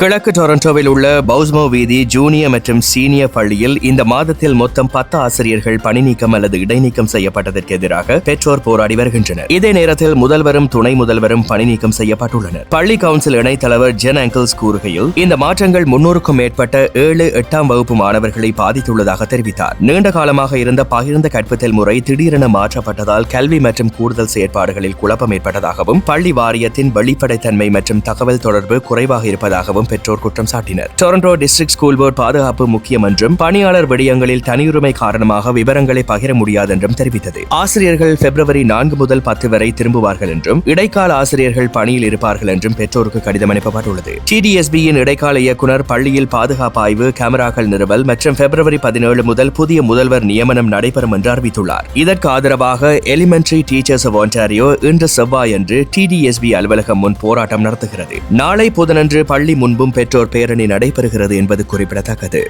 கிழக்கு டொரண்டோவில் உள்ள பவுஸ்மோ வீதி ஜூனியர் மற்றும் சீனியர் பள்ளியில் இந்த மாதத்தில் மொத்தம் பத்து ஆசிரியர்கள் பணி நீக்கம் அல்லது இடைநீக்கம் செய்யப்பட்டதற்கு எதிராக பெற்றோர் போராடி வருகின்றனர். இதே நேரத்தில் முதல்வரும் துணை முதல்வரும் பணி நீக்கம் செய்யப்பட்டுள்ளனர். பள்ளி கவுன்சில் இணைத்தலைவர் ஜென் அங்கிள்ஸ் கூறுகையில் இந்த மாற்றங்கள் முன்னூறுக்கும் மேற்பட்ட ஏழு எட்டாம் வகுப்பு மாணவர்களை பாதித்துள்ளதாக தெரிவித்தார். நீண்ட காலமாக இருந்த பகிர்ந்த கற்பித்தல் முறை திடீரென மாற்றப்பட்டதால் கல்வி மற்றும் கூடுதல் செயற்பாடுகளில் குழப்பம் ஏற்பட்டதாகவும் பள்ளி வாரியத்தின் வெளிப்படைத்தன்மை மற்றும் தகவல் தொடர்பு குறைவாக இருப்பதாகவும் பெற்றோர் குற்றம் சாட்டினர். டொரண்டோ டிஸ்ட்ரிக்ட் ஸ்கூல் போர்டு பாதுகாப்பு முக்கியம் என்றும் பணியாளர் விடயங்களில் தனியுரிமை காரணமாக விவரங்களை பகிர முடியாது என்றும் தெரிவித்தது. ஆசிரியர்கள் பிப்ரவரி நான்கு முதல் பத்து வரை திரும்புவார்கள் என்றும் இடைக்கால ஆசிரியர்கள் பணியில் இருப்பார்கள் என்றும் பெற்றோருக்கு கடிதம் அனுப்பப்பட்டுள்ளது. டிடிஎஸ்பியின் இடைக்கால இயக்குநர் பள்ளியில் பாதுகாப்பு ஆய்வு கேமராக்கள் நிறுவல் மற்றும் பிப்ரவரி பதினேழு முதல் புதிய முதல்வர் நியமனம் நடைபெறும் என்று அறிவித்துள்ளார். இதற்கு ஆதரவாக எலிமெண்டரி டீச்சர்ஸ் ஆஃப் ஒன்டாரியோ இன்று செவ்வாயன்று டிடிஎஸ்பி அலுவலகம் முன் போராட்டம் நடத்துகிறது. நாளை புதனன்று பள்ளி முன் முன்பும் பெற்றோர் பேரணி நடைபெறுகிறது என்பது குறிப்பிடத்தக்கது.